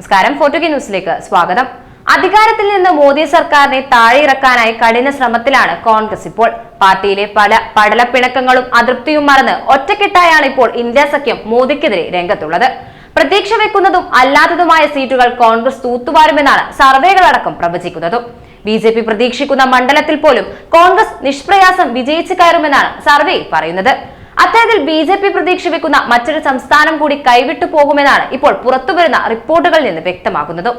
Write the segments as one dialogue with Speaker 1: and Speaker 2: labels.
Speaker 1: നമസ്കാരം. ഫോർട്ടുഗി ന്യൂസിലേക്ക് സ്വാഗതം. അധികാരത്തിൽ നിന്ന് മോദി സർക്കാരിനെ താഴെയിറക്കാനായി കഠിന ശ്രമത്തിലാണ് കോൺഗ്രസ് ഇപ്പോൾ. പാർട്ടിയിലെ പല പടലപ്പിണക്കങ്ങളും അതൃപ്തിയും മറന്ന് ഒറ്റക്കെട്ടായാണ് ഇപ്പോൾ ഇന്ത്യ സഖ്യം മോദിക്കെതിരെ രംഗത്തുള്ളത്. പ്രതീക്ഷ വെക്കുന്നതും അല്ലാത്തതുമായ സീറ്റുകൾ കോൺഗ്രസ് തൂത്തുവാരുമെന്നാണ് സർവേകളടക്കം പ്രവചിക്കുന്നതും. ബി ജെ പി പ്രതീക്ഷിക്കുന്ന മണ്ഡലത്തിൽ പോലും കോൺഗ്രസ് നിഷ്പ്രയാസം വിജയിച്ചു കയറുമെന്നാണ് സർവേ പറയുന്നത്. അത്തരത്തിൽ ബി ജെ പി പ്രതീക്ഷ വെക്കുന്ന മറ്റൊരു സംസ്ഥാനം കൂടി കൈവിട്ടു പോകുമെന്നാണ് ഇപ്പോൾ പുറത്തുവരുന്ന റിപ്പോർട്ടുകളിൽ നിന്ന് വ്യക്തമാകുന്നത്.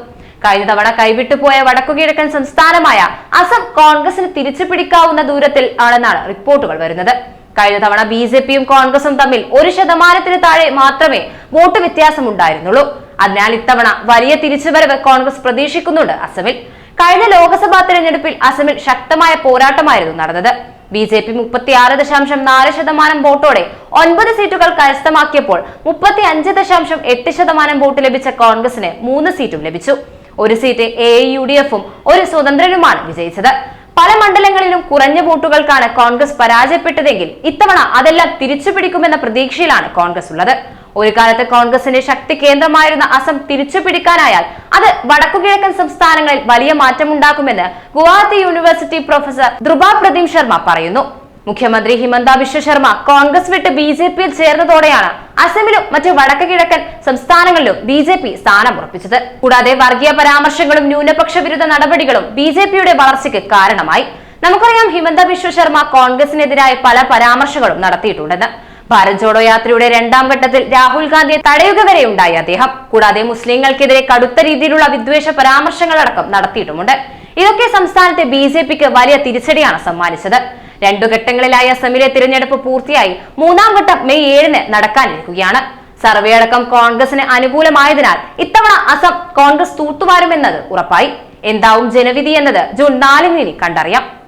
Speaker 1: കഴിഞ്ഞ തവണ കൈവിട്ടുപോയ വടക്കുകിഴക്കൻ സംസ്ഥാനമായ അസം കോൺഗ്രസിന് തിരിച്ചു പിടിക്കാവുന്ന ദൂരത്തിൽ ആണെന്നാണ് റിപ്പോർട്ടുകൾ വരുന്നത്. കഴിഞ്ഞ തവണ ബി ജെ പിയും കോൺഗ്രസും തമ്മിൽ ഒരു ശതമാനത്തിന് താഴെ മാത്രമേ വോട്ട് വ്യത്യാസമുണ്ടായിരുന്നുള്ളൂ. അതിനാൽ ഇത്തവണ വലിയ തിരിച്ചുവരവ് കോൺഗ്രസ് പ്രതീക്ഷിക്കുന്നുണ്ട് അസമിൽ. കഴിഞ്ഞ ലോക്സഭാ തെരഞ്ഞെടുപ്പിൽ അസമിൽ ശക്തമായ പോരാട്ടമായിരുന്നു നടന്നത്. ബി ജെ പി മുപ്പത്തിയാറ് ദശാംശം നാല് ശതമാനം വോട്ടോടെ ഒൻപത് സീറ്റുകൾ കരസ്ഥമാക്കിയപ്പോൾ മുപ്പത്തി അഞ്ച് ദശാംശം എട്ട് ശതമാനം വോട്ട് ലഭിച്ച കോൺഗ്രസിന് മൂന്ന് സീറ്റും ലഭിച്ചു. ഒരു സീറ്റ് എ യു ഡി എഫും ഒരു സ്വതന്ത്രനുമാണ് വിജയിച്ചത്. പല മണ്ഡലങ്ങളിലും കുറഞ്ഞ വോട്ടുകൾക്കാണ് കോൺഗ്രസ് പരാജയപ്പെട്ടതെങ്കിൽ ഇത്തവണ അതെല്ലാം തിരിച്ചുപിടിക്കുമെന്ന പ്രതീക്ഷയിലാണ് കോൺഗ്രസ് ഉള്ളത്. ഒരു കാലത്ത് കോൺഗ്രസിന്റെ ശക്തി കേന്ദ്രമായിരുന്ന അസം തിരിച്ചു പിടിക്കാനായാൽ അത് വടക്കുകിഴക്കൻ സംസ്ഥാനങ്ങളിൽ വലിയ മാറ്റമുണ്ടാക്കുമെന്ന് ഗുവാഹത്തി യൂണിവേഴ്സിറ്റി പ്രൊഫസർ ധ്രുബ പ്രദീം ശർമ്മ പറയുന്നു. മുഖ്യമന്ത്രി ഹിമന്ത ബിശ്വ ശർമ്മ കോൺഗ്രസ് വിട്ട് ബി ജെ പിയിൽ ചേർന്നതോടെയാണ് അസമിലും മറ്റ് വടക്ക് കിഴക്കൻ സംസ്ഥാനങ്ങളിലും ബി ജെ പി സ്ഥാനം ഉറപ്പിച്ചത് കൂടാതെ വർഗീയ പരാമർശങ്ങളും ന്യൂനപക്ഷ വിരുദ്ധ നടപടികളും ബി ജെ പിയുടെ വളർച്ചയ്ക്ക് കാരണമായി. നമുക്കറിയാം ഹിമന്ത ബിശ്വ ശർമ്മ കോൺഗ്രസിനെതിരായ പല പരാമർശങ്ങളും നടത്തിയിട്ടുണ്ടെന്ന്. ഭാരത് ജോഡോ യാത്രയുടെ രണ്ടാം ഘട്ടത്തിൽ രാഹുൽ ഗാന്ധിയെ തടയുക വരെ ഉണ്ടായി അദ്ദേഹം. കൂടാതെ മുസ്ലിങ്ങൾക്കെതിരെ കടുത്ത രീതിയിലുള്ള വിദ്വേഷ പരാമർശങ്ങളടക്കം നടത്തിയിട്ടുമുണ്ട്. ഇതൊക്കെ സംസ്ഥാനത്തെ ബി ജെ പിക്ക് വലിയ തിരിച്ചടിയാണ് സമ്മാനിച്ചത്. രണ്ടു ഘട്ടങ്ങളിലായ അസമിലെ തിരഞ്ഞെടുപ്പ് പൂർത്തിയായി മൂന്നാം ഘട്ടം മെയ് ഏഴിന് നടക്കാനിരിക്കുകയാണ് സർവേ അടക്കം കോൺഗ്രസിന് അനുകൂലമായതിനാൽ ഇത്തവണ അസം കോൺഗ്രസ് തൂത്തുവാരുമെന്നത് ഉറപ്പായി. എന്താവും ജനവിധി എന്നത് ജൂൺ നാലിന് കണ്ടറിയാം.